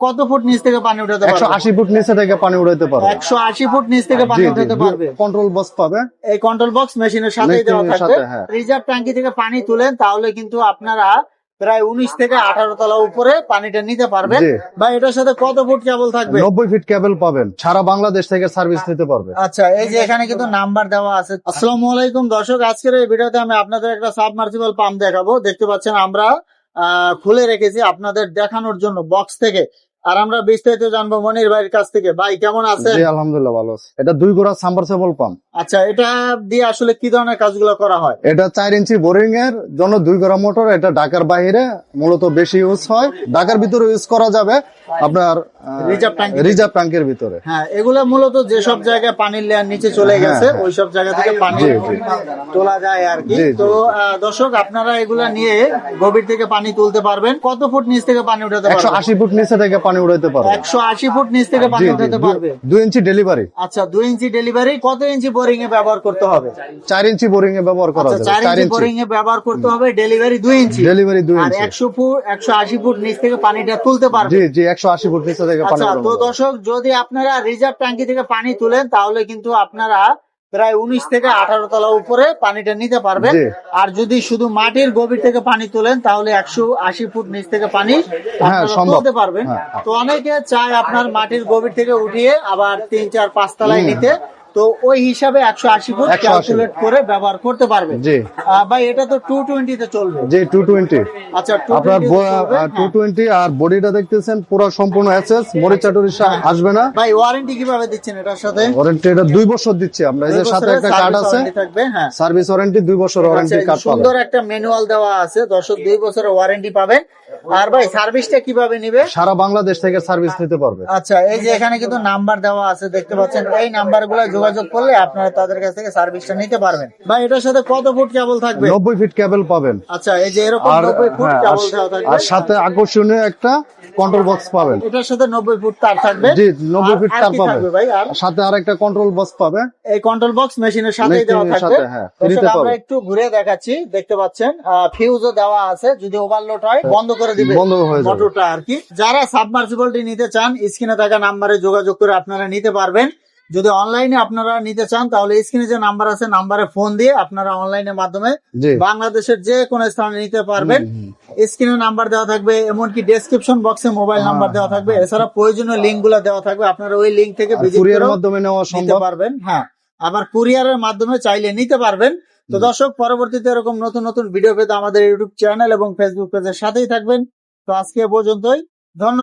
কত ফুট নিচ থেকে পানি উঠাতে পারবে? আশি ফুট নিচে থেকে পানি উঠাইতে পারবে। একশো আশি ফুট নিচ থেকে পানি উঠাতে পারবে। কন্ট্রোল বক্স পাবে। এই কন্ট্রোল বক্স মেশিনের সাথেই দেওয়া থাকবে। হ্যাঁ। রিজার্ভ ট্যাঙ্কি থেকে পানি তুলেন তাহলে কিন্তু আপনারা প্রায় উনিশ থেকে আঠারো তলা উপরে পানিটা নিতে পারবেন। বা এটার সাথে কত ফুট কেবল থাকবে? নব্বই ফিট কেবল পাবেন। সারা বাংলাদেশ থেকে সার্ভিস নিতে পারবে। আচ্ছা এই যে এখানে কিন্তু নাম্বার দেওয়া আছে। আসসালামু আলাইকুম দর্শক আজকের এই ভিডিওতে আমি আপনাদের একটা সাবমার্সিবল পাম্প দেখাবো। দেখতে পাচ্ছেন আমরা আহ, খুলে রেখেছি আপনাদের দেখানোর জন্য বক্স থেকে। আর আমরা বিস্তারিত জানব মনির ভাইয়ের কাছ থেকে। ভাই কেমন আছেন? জি আলহামদুলিল্লাহ ভালো আছে। এটা দুই গোড়া সাবমার্সিবল পাম্প। আচ্ছা এটা দিয়ে আসলে কি ধরনের কাজগুলো করা হয়? এটা চার ইঞ্চি বোরিং এর জন্য দুই গোড়া মোটর এটা ঢাকার বাইরে মূলত বেশি ইউজ হয়। ঢাকার ভিতরে ইউজ করা যাবে আপনার tank এ। রিজার্ভ ট্যাঙ্কের ভিতরে। হ্যাঁ এগুলো মূলত যেসব জায়গায় পানির লেয়ার নিচে চলে হ্যাঁ, গেছে হ্যাঁ। ওই সব জায়গা থেকে পানি। তোলা যায় আর কি। তো দর্শক আপনারা এগুলা নিয়ে গভীর থেকে পানি তুলতে পারবেন। কত ফুট নিচ থেকে পানি উঠাতে একশো পারবেন? আশি ফুট নিচে থেকে পানি উঠাইতে পারবে একশো আশি ফুট নিচ থেকে পানি উঠাতে পারবে। দুই ইঞ্চি ডেলিভারি আচ্ছা দুই ইঞ্চি ডেলিভারি কত ইঞ্চি বোরিং এ ব্যবহার করতে হবে? চার ইঞ্চি বোরিং এ ব্যবহার করা আচ্ছা যাবে চার ইঞ্চি বোরিং এ ব্যবহার করতে হবে ডেলিভারি দুই ইঞ্চি। ডেলিভারি দুই ইঞ্চি। একশো ফুট একশো আশি ফুট নিচ থেকে পানিটা তুলতে পারবে। জি জি একশো আশি ফুট নিচে থেকে পানি আচ্ছা তো দর্শক যদি আপনারা রিজার্ভ ট্যাঙ্কি থেকে পানি তুলেন তাহলে কিন্তু আপনারা প্রায় উনিশ থেকে আঠারো তলা উপরে পানিটা নিতে পারবেন। আর যদি শুধু মাটির গভীর থেকে পানি তোলেন তাহলে একশো আশি ফুট নিচ থেকে পানি হ্যাঁ, তুলতে পারবেন। হ্যাঁ। তো অনেকে চায় আপনার মাটির গভীর থেকে উঠিয়ে আবার তিন চার পাঁচ তলায় নিতে। তো ওই হিসাবে একশো আশি ফুট ক্যালকুলেট করে ব্যবহার করতে পারবেন। জি। ভাই এটা তো টু টোয়েন্টিতে চলবে। জি টু টোয়েন্টি আচ্ছা আপনার টু হ্যাঁ। টোয়েন্টি আর বডিটা দেখতেছেন পুরো সম্পূর্ণ অ্যাসেস মরিচা টরিচা আসবে না। ভাই ওয়ারেন্টি কীভাবে দিচ্ছেন এটার সাথে? ওয়ারেন্টি এটা দুই বছর দিচ্ছি আমরা। এই যে সাথে একটা কার্ড আছে থাকবে হ্যাঁ। সার্ভিস ওয়ারেন্টি দুই বছর আচ্ছা, ওয়ারেন্টি কার্ড পাবেন। সুন্দর একটা ম্যানুয়াল দেওয়া আছে দর্শক দুই বছরের ওয়ারেন্টি পাবেন আর ভাই সার্ভিসটা কীভাবে নিবে? সারা বাংলাদেশ থেকে সার্ভিস নিতে পারবে। আচ্ছা এই যে এখানে কিন্তু নাম্বার দেওয়া আছে দেখতে পাচ্ছেন এই নাম্বারগুলো যোগাযোগ করলে আপনারা তাদের কাছ থেকে সার্ভিসটা নিতে পারবেন। ভাই এটার সাথে কত ফুট কেবল থাকবে? নব্বই ফিট কেবল পাবেন। আচ্ছা এই যে এরকম নব্বই ফুট হ্যাঁ, কেবল আর- থাকবে? আর সাথে আকর্ষণীয় একটা কন্ট্রোল বক্স পাবেন। এটার সাথে নব্বই ফুট তার থাকবে? জি নব্বই ফিট তার কি পাবে থাকবে ভাই আর? সাথে আর একটা কন্ট্রোল বক্স পাবে। এই কন্ট্রোল বক্স মেশিনের সাথেই দেওয়া থাকবে। সাথে, হ্যাঁ, আমরা একটু ঘুরে দেখাচ্ছি দেখতে পাচ্ছেন। ফিউজও দেওয়া আছে যদি ওভারলোড হয় বন্ধ করে দিবে বন্ধ হয়ে যাবে। মোটরটা আর কি। যারা সাবমার্সিবলটি নিতে চান স্ক্রিনে থাকা নাম্বারে যোগাযোগ করে আপনারা নিতে পারবেন। যদি অনলাইনে আপনারা নিতে চান তাহলে স্ক্রিনে যে নাম্বার আছে নাম্বারে ফোন দিয়ে আপনারা অনলাইনের মাধ্যমে বাংলাদেশের যে কোনো স্থানে নিতে পারবেন। স্ক্রিনে নাম্বার দেওয়া থাকবে এমনকি ডেসক্রিপশন বক্সে মোবাইল নাম্বার দেওয়া থাকবে। এছাড়া প্রয়োজনীয় লিঙ্কগুলো দেওয়া থাকবে। আপনারা ওই লিঙ্ক থেকে মাধ্যমে নেওয়া নিতে সম্ভব? পারবেন হ্যাঁ। আবার কুরিয়ারের মাধ্যমে চাইলে নিতে পারবেন। তো দর্শক পরবর্তীতে এরকম নতুন নতুন ভিডিও পেতে আমাদের ইউটিউব চ্যানেল এবং ফেসবুক পেজের সাথেই থাকবেন। তো আজকে পর্যন্তই। ধন্যবাদ।